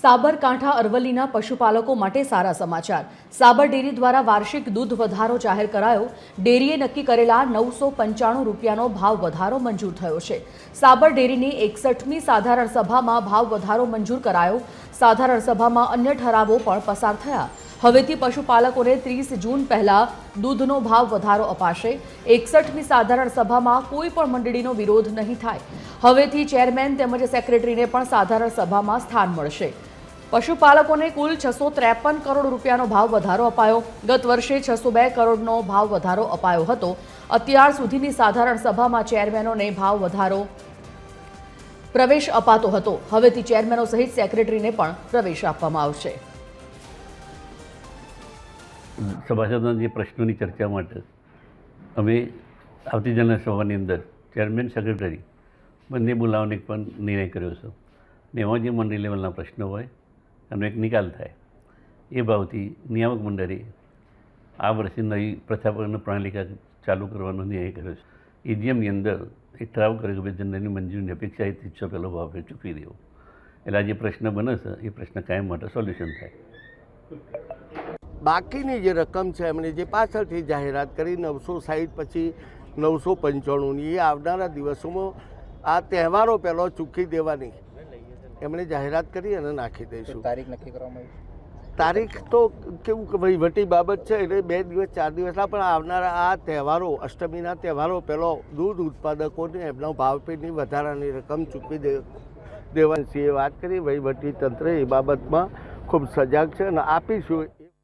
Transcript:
સાબરકાંઠા અરવલ્લીના પશુપાલકો માટે સારા સમાચાર. સાબર ડેરી દ્વારા વાર્ષિક દૂધ વધારો જાહેર કરાયો. ડેરીએ નક્કી કરેલા નવસો પંચાણું રૂપિયાનો ભાવ વધારો મંજૂર થયો છે. સાબર ડેરીની એકસઠમી સાધારણ સભામાં ભાવ વધારો મંજૂર કરાયો. સાધારણ સભામાં અન્ય ઠરાવો પણ પસાર થયા. હવેથી પશુપાલકોને ત્રીસ જૂન પહેલા દૂધનો ભાવ વધારો અપાશે. એકસઠમી સાધારણ સભામાં કોઈ પણ મંડળીનો વિરોધ નહીં થાય. હવેથી ચેરમેન તેમજ સેક્રેટરીને પણ સાધારણ સભામાં સ્થાન મળશે. પશુપાલકોને કુલ છસો ત્રેપન કરોડ રૂપિયાનો ભાવ વધારો અપાયો. ગત વર્ષે છસો બે કરોડનો ભાવ વધારો અપાયો હતો. અત્યાર સુધીની સાધારણ સભામાં ચેરમેનોને ભાવ વધારો પ્રવેશ અપાતો હતો. હવેથી ચેરમેનો સહિત સેક્રેટરીને પણ પ્રવેશ આપવામાં આવશે. સભાસદોના જે પ્રશ્નોની ચર્ચા માટે અમે આવતી જનરલ સભાની અંદર ચેરમેન, સેક્રેટરી બંને બોલાવવાની પણ નિર્ણય કર્યો છે. ને એમાં જે મંડળી લેવલના પ્રશ્નો હોય એનો એક નિકાલ થાય. એ ભાવથી નિયામક મંડળે આ વર્ષે નવી પ્રથાપન પ્રણાલિકા ચાલુ કરવાનો નિર્ણય કર્યો છે. એજીએમની અંદર એ ઠરાવ કર્યો કે ભાઈ જનરલની મંજૂરીની અપેક્ષા એ ત્રીસો પહેલો ભાવ ચૂકવી દેવો. એટલે આ જે પ્રશ્ન બને છે, એ પ્રશ્ન કાયમ માટે સોલ્યુશન થાય. બાકીની જે રકમ છે એમણે જે પાછળથી જાહેરાત કરી, નવસો સાહીઠ પછી નવસો પંચાણુંની, એ આવનારા દિવસોમાં આ તહેવારો પહેલો ચૂકી દેવાની. એમણે જાહેરાત કરી અને નાખી દઈશું. તારીખ નક્કી કરવામાં આવી તારીખ તો કેવું કે વહીવટી બાબત છે એટલે બે દિવસ ચાર દિવસના પણ આવનારા આ તહેવારો અષ્ટમીના તહેવારો પહેલો દૂધ ઉત્પાદકોને એમનો ભાવપેની વધારાની રકમ ચૂકવી દે દેવાની વાત કરી વહીવટી તંત્ર એ બાબતમાં ખૂબ સજાગ છે અને આપીશું